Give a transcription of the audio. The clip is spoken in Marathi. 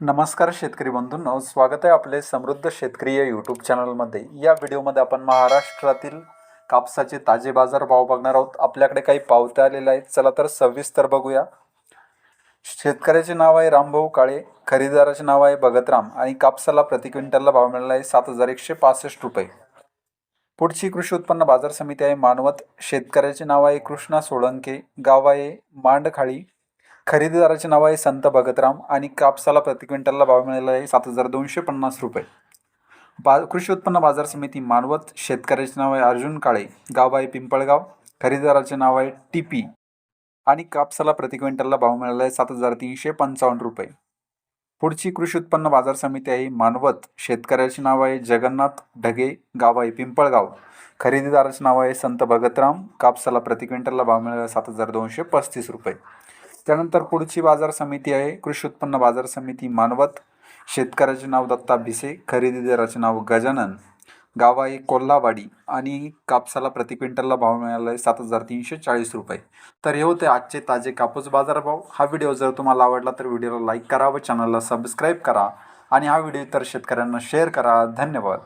नमस्कार शेतकरी बंधूंनो स्वागत आहे आपले समृद्ध शेतकरी या यूट्यूब चॅनलमध्ये या व्हिडिओमध्ये आपण महाराष्ट्रातील कापसाचे ताजे बाजार भाव बघणार आहोत. आपल्याकडे काही पावत्या आलेल्या आहेत. चला तर सविस्तर बघूया. शेतकऱ्याचे नाव आहे रामभाऊ काळे खरेदीदाराचे नाव आहे भगतराम आणि कापसाला प्रति क्विंटलला भाव मिळाला आहे सात हजार एकशे पासष्ट रुपये. पुढची कृषी उत्पन्न बाजार समिती आहे मानवत. शेतकऱ्याचे नाव आहे कृष्णा सोळंके गाव आहे मांडखाळी खरेदीदाराचे नाव आहे संत भगतराम आणि कापसाला प्रति क्विंटलला भाव मिळाला आहे सात हजार दोनशे पन्नास रुपये. बा कृषी उत्पन्न बाजार समिती मानवत शेतकऱ्याचे नाव आहे अर्जुन काळे गाव आहे पिंपळगाव खरेदीदाराचे नाव आहे टी पी आणि कापसाला प्रति क्विंटलला भाव मिळाला आहे सात हजार तीनशे पंचावन्न रुपये. पुढची कृषी उत्पन्न बाजार समिती आहे मानवत शेतकऱ्याचे नाव आहे जगन्नाथ ढगे गाव आहे पिंपळगाव. खरेदीदाराचे नाव आहे संत भगतराम कापसाला प्रति क्विंटलला भाव मिळाला आहे सात हजार दोनशे पस्तीस रुपये. त्यानंतर पुढची बाजार समिती आहे कृषी उत्पन्न बाजार समिती मानवत शेतकऱ्याचे नाव दत्ता भिसे खरेदीदाराचे नाव गजानन गाव आहे कोल्हावाडी आणि कापसाला प्रति क्विंटलला भाव मिळाला आहे सात हजार तीनशे चाळीस रुपये. तर हे होते आजचे ताजे कापूस बाजारभाव हा व्हिडिओ जर तुम्हाला आवडला तर व्हिडिओला लाईक करा व चॅनलला सबस्क्राईब करा. आणि हा व्हिडिओ इतर शेतकऱ्यांना शेअर करा. धन्यवाद.